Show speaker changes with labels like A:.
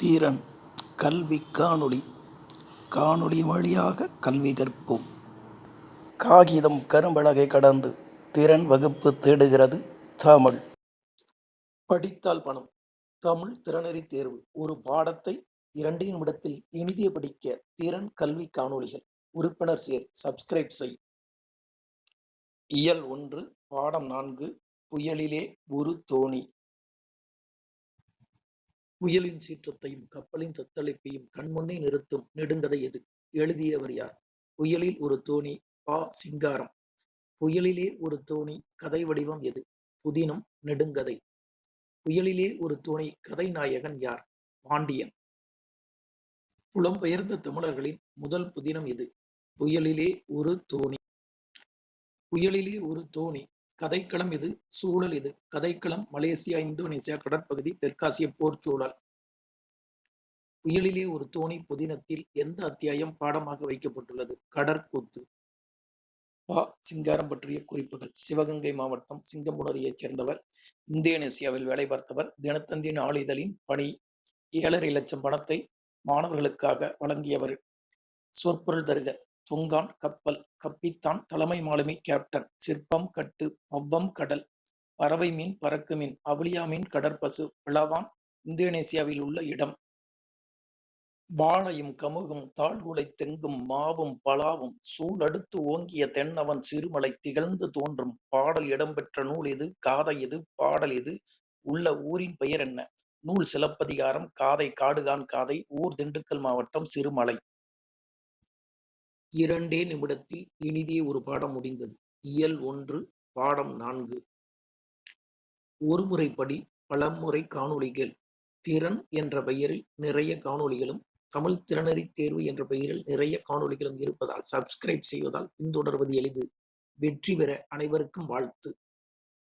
A: தீரன் கல்வி காணொளி. காணொளி வழியாக கல்வி கற்போம். காகிதம் கரும்பலகை கடந்து திறன் வகுப்பு தேடுகிறது தமிழ். படித்தால் பணம். தமிழ் திறனறி தேர்வு. ஒரு பாடத்தை இரண்டு நிமிடத்தில் இனிதிய படிக்க திறன் கல்வி காணொளிகள். உறுப்பினர் சேர் சப்ஸ்கிரைப் செய். இயல் ஒன்று பாடம் நான்கு புயலிலே ஒரு தோணி. புயலின் சீற்றத்தையும் கப்பலின் தத்தளிப்பையும் கண்முன்னே நிறுத்தும் நெடுங்கதை எது? எழுதியவர் யார்? புயலில் ஒரு தோணி பா. சிங்காரம். புயலிலே ஒரு தோணி கதை வடிவம் எது? புதினம் நெடுங்கதை. புயலிலே ஒரு தோணி கதை நாயகன் யார்? பாண்டியன். புலம்பெயர்ந்த தமிழர்களின் முதல் புதினம் எது? புயலிலே ஒரு தோணி. புயலிலே ஒரு தோணி கதைக்களம் இது சூழல் இது கதைக்களம் மலேசியா இந்தோனேசியா கடற்பகுதி தெற்காசிய போர் சூழல் புயலிலே ஒரு தோணி புதினத்தில் எந்த அத்தியாயம் பாடமாக வைக்கப்பட்டுள்ளது? கடற்கூத்து. பா. சிங்காரம் பற்றிய குறிப்புகள். சிவகங்கை மாவட்டம் சிங்கமுனரியைச் சேர்ந்தவர் இந்தோனேசியாவில் வேலை பார்த்தவர் தினத்தந்தி நாளிதழின் பணி. ஏழரை லட்சம் பணத்தை மாணவர்களுக்காக வழங்கியவர். சொற்பொருள் தருக. தொங்கான் கப்பல் கப்பித்தான் தலைமை மாலுமி கேப்டன். சிற்பம் கட்டு பவ்வம் கடல் பறவை மீன் பறக்கு மீன் அவளியா மீன் கடற்பசு பிளவான் இந்தோனேசியாவில் உள்ள இடம். வாழையும் கமுகும் தாழ்குலை தெங்கும் மாவும் பலாவும் சூழடுத்து ஓங்கிய தென்னவன் சிறுமலை திகழ்ந்து தோன்றும். பாடல் இடம்பெற்ற நூல் எது? காதை எது? பாடல் எது? உள்ள ஊரின் பெயர் என்ன? நூல் சிலப்பதிகாரம் காதை காடுகான் காதை ஊர் திண்டுக்கல் மாவட்டம் சிறுமலை. இரண்டே நிமிடத்தில் இனிதே ஒரு பாடம் முடிந்தது. இயல் ஒன்று பாடம் நான்கு. ஒருமுறைப்படி பலமுறை காணொளிகள் திறன் என்ற பெயரில் நிறைய காணொளிகளும் தமிழ் திறனறி தேர்வு என்ற பெயரில் நிறைய காணொளிகளும் இருப்பதால் சப்ஸ்கிரைப் செய்வதால் பின்தொடர்வது எளிது. வெற்றி பெற அனைவருக்கும் வாழ்த்து.